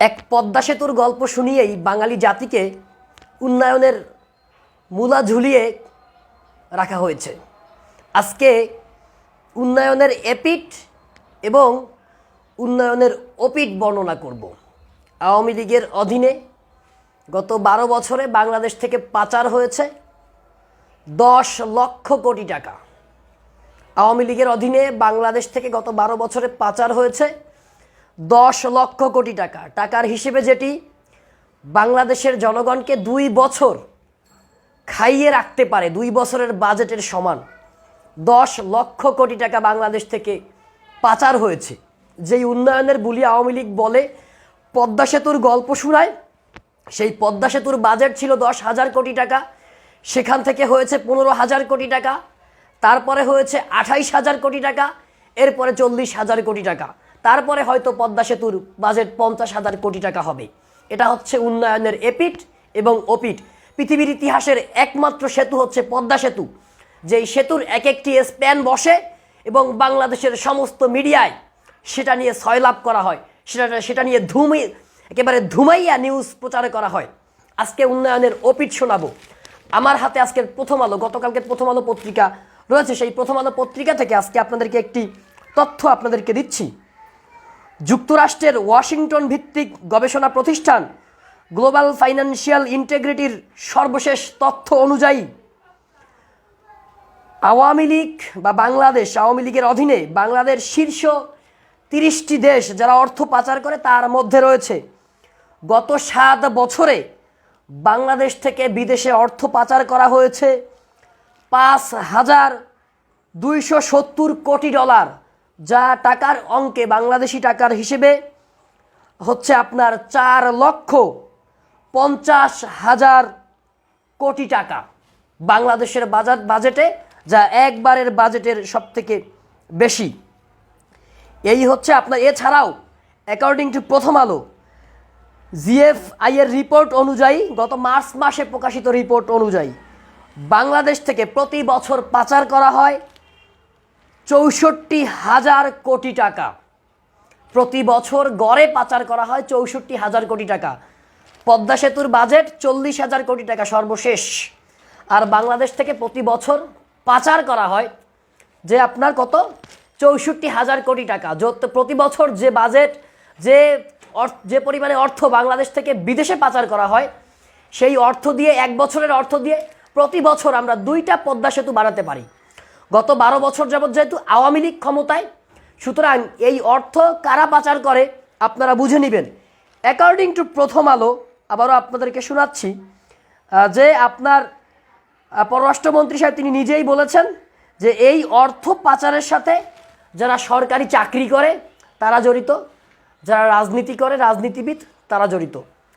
এক পদ্মা সেতুর গল্প শুনিয়েই বাঙালি জাতিকে উন্নয়নের মূলা ঝুলিয়ে রাখা হয়েছে। আজকে উন্নয়নের এপিট এবং উন্নয়নের ওপিট বর্ণনা করব। আওয়ামী লীগের অধীনে গত বারো বছরে বাংলাদেশ থেকে পাচার হয়েছে দশ লক্ষ কোটি টাকা। আওয়ামী লীগের অধীনে বাংলাদেশ থেকে গত বারো বছরে পাচার হয়েছে দশ লক্ষ কোটি টাকা। টাকার হিসেবে যেটি বাংলাদেশের জনগণকে দুই বছর খাইয়ে রাখতে পারে, দুই বছরের বাজেটের সমান। দশ লক্ষ কোটি টাকা বাংলাদেশ থেকে পাচার হয়েছে। যেই উন্নয়নের বুলি আওয়ামী লীগ বলে, পদ্মা সেতুর গল্প শোনায়, সেই পদ্মা সেতুর বাজেট ছিল দশ হাজার কোটি টাকা। সেখান থেকে হয়েছে পনেরো হাজার কোটি টাকা, তারপরে হয়েছে আঠাইশ হাজার কোটি টাকা, এরপরে চল্লিশ হাজার কোটি টাকা। তারপরে হয়তো পদ্মা সেতুর বাজেট পঞ্চাশ হাজার কোটি টাকা হবে। এটা হচ্ছে উন্নয়নের এপিট এবং ওপিট পৃথিবীর ইতিহাসের একমাত্র সেতু হচ্ছে পদ্মা সেতু। যেই সেতুর এক একটি স্প্যান বসে এবং বাংলাদেশের সমস্ত মিডিয়ায় সেটা নিয়ে সয়লাভ করা হয়। সেটা সেটা নিয়ে ধুমি একেবারে ধুমাইয়া নিউজ প্রচার করা হয়। আজকে উন্নয়নের ওপিট শোনাবো। আমার হাতে আজকের প্রথম আলো, গতকালকে প্রথম আলো পত্রিকা রয়েছে। সেই প্রথম আলো পত্রিকা থেকে আজকে আপনাদেরকে একটি তথ্য আপনাদেরকে দিচ্ছি। যুক্তরাষ্ট্রের ওয়াশিংটন ভিত্তিক গবেষণা প্রতিষ্ঠান গ্লোবাল ফাইন্যান্সিয়াল ইন্টেগ্রিটির সর্বশেষ তথ্য অনুযায়ী, আওয়ামী লীগ বা বাংলাদেশ, আওয়ামী লীগের অধীনে বাংলাদেশ শীর্ষ তিরিশটি দেশ যারা অর্থ পাচার করে তার মধ্যে রয়েছে। গত সাত বছরে বাংলাদেশ থেকে বিদেশে অর্থ পাচার করা হয়েছে পাঁচ হাজার দুইশো সত্তর কোটি ডলার। যা টাকার অঙ্কে বাংলাদেশি টাকার হিসেবে হচ্ছে আপনার চার লক্ষ পঞ্চাশ হাজার কোটি টাকা বাংলাদেশের বাজার বাজেটে, যা একবারের বাজেটের সব থেকে বেশি। এই হচ্ছে আপনার, এছাড়াও অ্যাকর্ডিং টু প্রথম আলো জিএফআই এর রিপোর্ট অনুযায়ী, গত মার্চ মাসে প্রকাশিত রিপোর্ট অনুযায়ী, বাংলাদেশ থেকে প্রতি বছর পাচার করা হয় চৌষট্টি হাজার কোটি টাকা। প্রতি বছর গড়ে পাচার করা হয় চৌষট্টি হাজার কোটি টাকা। পদ্মা সেতুর বাজেট চল্লিশ হাজার কোটি টাকা সর্বশেষ। আর বাংলাদেশ থেকে প্রতি বছর পাচার করা হয় যে আপনার কত? চৌষট্টি হাজার কোটি টাকা। প্রতি বছর যে বাজেট, যে যে পরিমাণে অর্থ বাংলাদেশ থেকে বিদেশে পাচার করা হয়, সেই অর্থ দিয়ে, এক বছরের অর্থ দিয়ে প্রতি বছর আমরা দুইটা পদ্মা সেতু বানাতে পারি। গত বারো বছর যাবৎ যেহেতু আওয়ামী লীগ ক্ষমতায়, সুতরাং এই অর্থ কারা পাচার করে আপনারা বুঝে নেবেন। অ্যাকর্ডিং টু প্রথম আলো, আবারও আপনাদেরকে শোনাচ্ছি যে আপনার পররাষ্ট্রমন্ত্রী সাহেব তিনি নিজেই বলেছেন যে এই অর্থ পাচারের সাথে যারা সরকারি চাকরি করে, তারা জড়িত। যারা রাজনীতি করে, রাজনীতিবিদ, তারা জড়িত।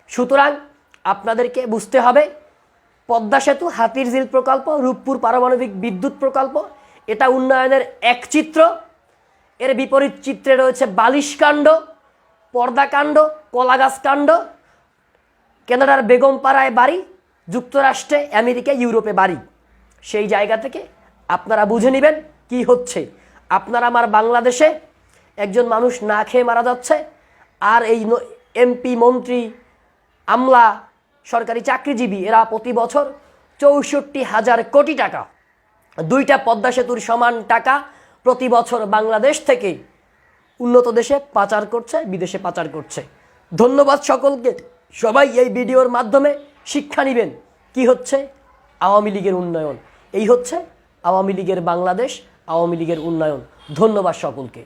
সুতরাং আপনাদেরকে বুঝতে হবে, পদ্মা সেতু হাতির ঝিল প্রকল্প, রূপপুর পারমাণবিক বিদ্যুৎ প্রকল্প এটা উন্নয়নের এক চিত্র। এর বিপরীত চিত্রে রয়েছে বালিশকাণ্ড পর্দাকাণ্ড কলাগাছ কাণ্ড কানাডার বেগমপাড়ায় বাড়ি, যুক্তরাষ্ট্রে, আমেরিকা, ইউরোপে বাড়ি। সেই জায়গা থেকে আপনারা বুঝে নেবেন কি হচ্ছে। আপনার আমার বাংলাদেশে একজন মানুষ না খেয়ে মারা যাচ্ছে, আর এই এমপি, মন্ত্রী, আমলা, সরকারি চাকরিজীবী, এরা প্রতি বছর চৌষট্টি হাজার কোটি টাকা দুইটা পদ্মা সেতুর সমান টাকা প্রতি বছর বাংলাদেশ থেকে উন্নত দেশে পাচার করছে, বিদেশে পাচার করছে। ধন্যবাদ সকলকে। সবাই এই ভিডিওর মাধ্যমে শিক্ষা নেবেন। কি হচ্ছে? আওয়ামী লীগের উন্নয়ন। এই হচ্ছে আওয়ামী লীগের বাংলাদেশ, আওয়ামী লীগের উন্নয়ন। ধন্যবাদ সকলকে।